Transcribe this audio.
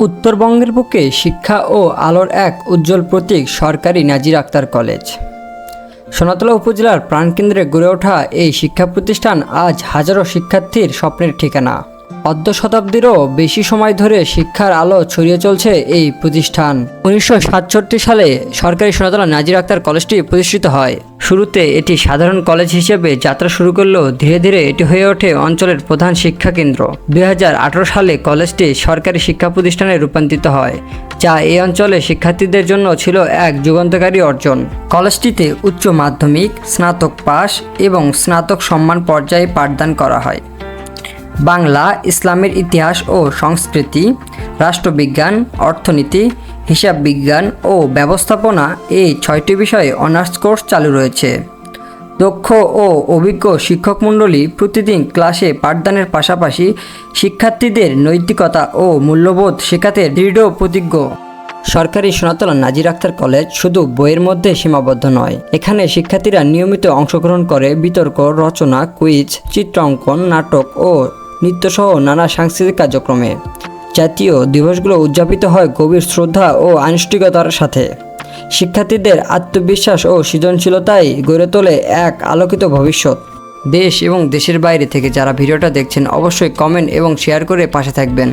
উত্তরবঙ্গের বুকে শিক্ষা ও আলোর এক উজ্জ্বল প্রতীক সরকারি নাজির আক্তার কলেজ। সোনাতলা উপজেলার প্রাণকেন্দ্রে গড়ে ওঠা এই শিক্ষা প্রতিষ্ঠান আজ হাজারো শিক্ষার্থীর স্বপ্নের ঠিকানা। অর্ধ শতাব্দীরও বেশি সময় ধরে শিক্ষার আলো ছড়িয়ে চলছে এই প্রতিষ্ঠান। উনিশশো সাতষট্টি সালে সরকারি সোনাতলা নাজির আক্তার কলেজটি প্রতিষ্ঠিত হয়। শুরুতে এটি সাধারণ কলেজ হিসেবে যাত্রা শুরু করলেও ধীরে ধীরে এটি হয়ে ওঠে অঞ্চলের প্রধান শিক্ষা কেন্দ্র দুই হাজার আঠেরো সালে কলেজটি সরকারি শিক্ষা প্রতিষ্ঠানে রূপান্তরিত হয়, যা এই অঞ্চলে শিক্ষার্থীদের জন্য ছিল এক যুগান্তকারী অর্জন। কলেজটিতে উচ্চ মাধ্যমিক, স্নাতক পাস এবং স্নাতক সম্মান পর্যায়ে পাঠদান করা হয়। বাংলা, ইসলামের ইতিহাস ও সংস্কৃতি, রাষ্ট্রবিজ্ঞান, অর্থনীতি হিসাব বিজ্ঞান ও ব্যবস্থাপনা এই ছয়টি বিষয়ে অনার্স কোর্স চালু রয়েছে। দক্ষ ও অভিজ্ঞ শিক্ষকমণ্ডলী প্রতিদিন ক্লাসে পাঠদানের পাশাপাশি শিক্ষার্থীদের নৈতিকতা ও মূল্যবোধ শেখাতে দৃঢ় প্রতিজ্ঞ। সরকারি সোনাতলা নাজির আক্তার কলেজ শুধু বইয়ের মধ্যে সীমাবদ্ধ নয়, এখানে শিক্ষার্থীরা নিয়মিত অংশগ্রহণ করে বিতর্ক, রচনা, কুইজ, চিত্রাঙ্কন, নাটক ও নৃত্যসহ নানা সাংস্কৃতিক কার্যক্রমে। জাতীয় দিবসগুলো উদযাপিত হয় গভীর শ্রদ্ধা ও আনুষ্ঠানিকতার সাথে। শিক্ষার্থীদের আত্মবিশ্বাস ও সৃজনশীলতাই গড়ে তোলে এক আলোকিত ভবিষ্যৎ। দেশ এবং দেশের বাইরে থেকে যারা ভিডিওটা দেখছেন, অবশ্যই কমেন্ট এবং শেয়ার করে পাশে থাকবেন।